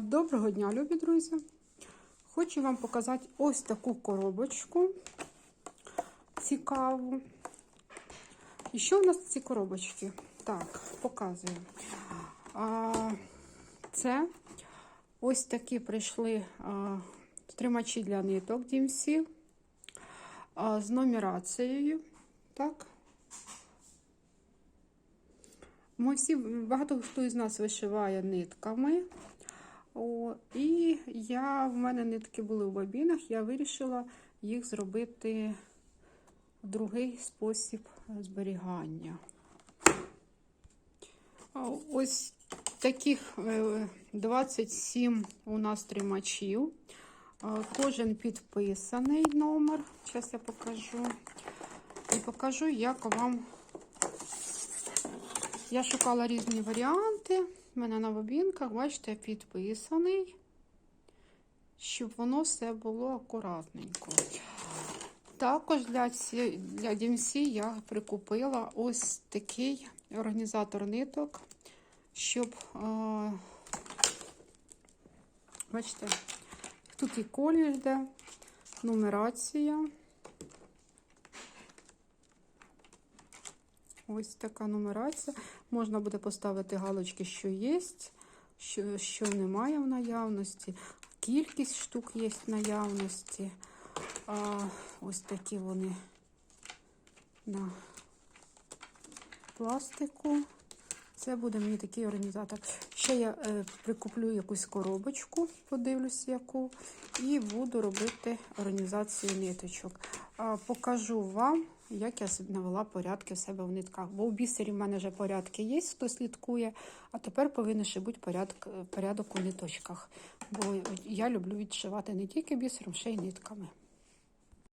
Доброго дня, любі друзі! Хочу вам показати ось таку коробочку цікаву. І що у нас ці коробочки? Так, показую. Це ось такі прийшли тримачі для ниток DMC з нумерацією. Так. Ми всі, багато хто із нас вишиває нитками. О, і я, в мене нитки були в бобінах, я вирішила їх зробити другий спосіб зберігання. Ось таких е, 27 у нас тримачів. Кожен підписаний номер. Зараз я покажу. І покажу, як вам. Я шукала різні варіанти. У мене на бобінках, бачите, підписаний, щоб воно все було акуратненько. Також для для DMC я прикупила ось такий організатор ниток, щоб, е, бачите, тут і колір йде, нумерація. Ось така нумерація. Можна буде поставити галочки, що є, що, що немає в наявності. Кількість штук є в наявності. А, Ось такі вони на пластику. Це буде мені такий організатор. Ще я е, прикуплю якусь коробочку, подивлюсь яку, і буду робити організацію ниточок. А, покажу вам, як я навела порядки в себе в нитках. Бо в бісері в мене вже порядки є, хто слідкує, а тепер повинен ще бути порядок, порядок у ниточках. Бо я люблю відшивати не тільки бісером, ще й нитками.